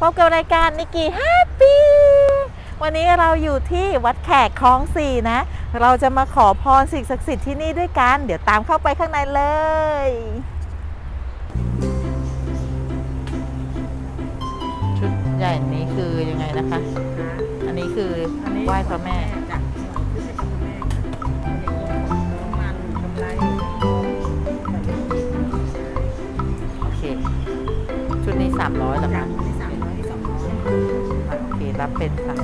พบกับรายการนิกกี้แฮปปี้วันนี้เราอยู่ที่วัดแขกคลองสี่นะ เราจะมาขอพรสิ่งศักดิ์สิทธิ์ที่นี่ด้วยกัน เดี๋ยวตามเข้าไปข้างในเลย ชุดใหญ่นี้คือยังไงนะคะ อันนี้คือไหว้พระแม่ รับเป็น 300ข้า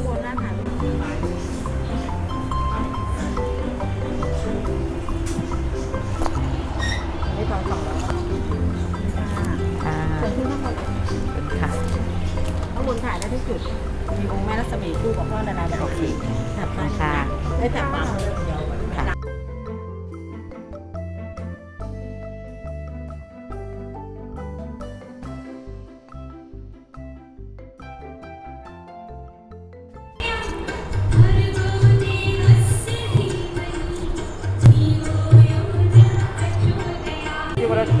งบนหน้าหาเป็นของไม้ไม่ฟังสองร้อยอ่าส่วนที่ข้างบนเป็นค่ะข้างบนถ่ายได้ที่จุด มีองค์แม่รัศมีคู่กับพ่อนาราโอเคจับป้ายค่ะได้จับป้า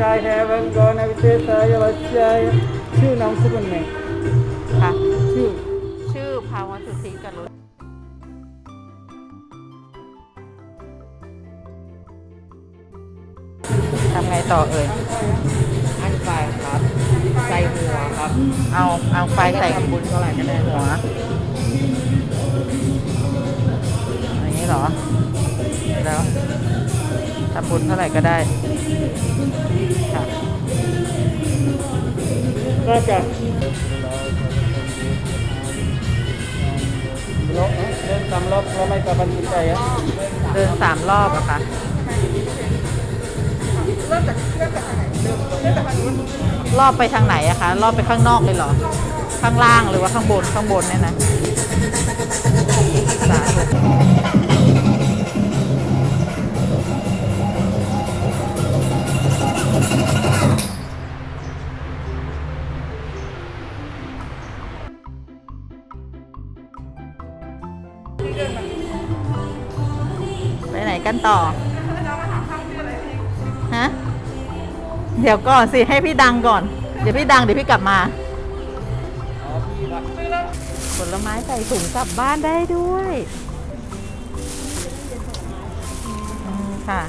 I have I'm gonna with this I Vasyaya ชื่อนามสกุลไหนคะชื่อชื่อภาวสุทธิกันรุทำไงต่อเอ่ย อันไฟครับ ใส่หัวครับเอาเอาไฟใส่ทำบุญเท่าไหร่ก็ได้หัวอันนี้เหรอ แล้วทำบุญเท่าไหร่ก็ได้ ก็จะเดินสามรอบเราไม่กลับบันทึกใจอะเดินสามรอบอะค่ะรอบไปทางไหนอะคะ รอบไปข้างนอกเลยเหรอ ข้างล่างหรือว่าข้างบนข้างบนเนี่ยนะ กันต่อ ฮะ เดี๋ยวก่อนสิ ให้พี่ดังก่อน เดี๋ยวพี่ดังเดี๋ยวพี่กลับมา ผลไม้ใส่ถุงกลับบ้านได้ด้วย ค่ะ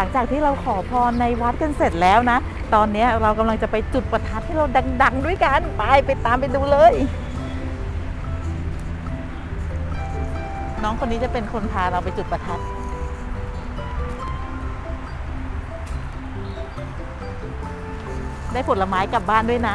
ลังจากที่เราขอพรในวัดกันเสร็จแล้วนะ ตอนนี้เรากำลังจะไปจุดประทัดที่เราดัง ๆ ด้วยกัน ไปไปตามไปดูเลย น้องคนนี้จะเป็นคนพาเราไปจุดประทัดได้ผลไม้กลับบ้านด้วยนะ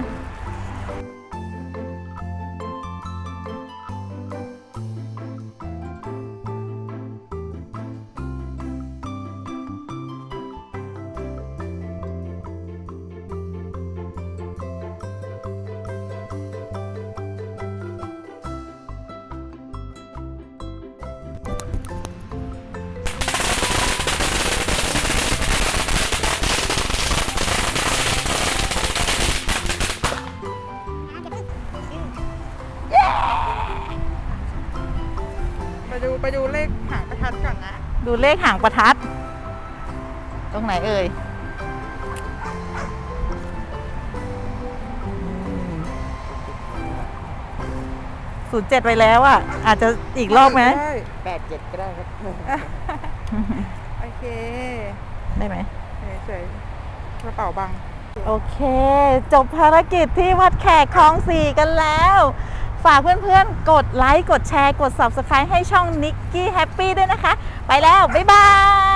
ไปดูไปดูเลขหางประทัดก่อนนะ ดูเลขหางประทัด ตรงไหนเอ่ยศูนย์เจ็ดไปแล้วอะ อาจจะอีกรอบไหมได้แปดเจ็ดก็ได้ครับ โอเคได้ไหมเฉยๆกระเป๋าบัง โอเค จบภารกิจที่วัดแขกคลองสี่กันแล้ว ฝากเพื่อนๆ กดไลค์ กดแชร์ กด Subscribe ให้ช่อง Nicky Happy ด้วยนะคะ ไปแล้ว บ๊ายบาย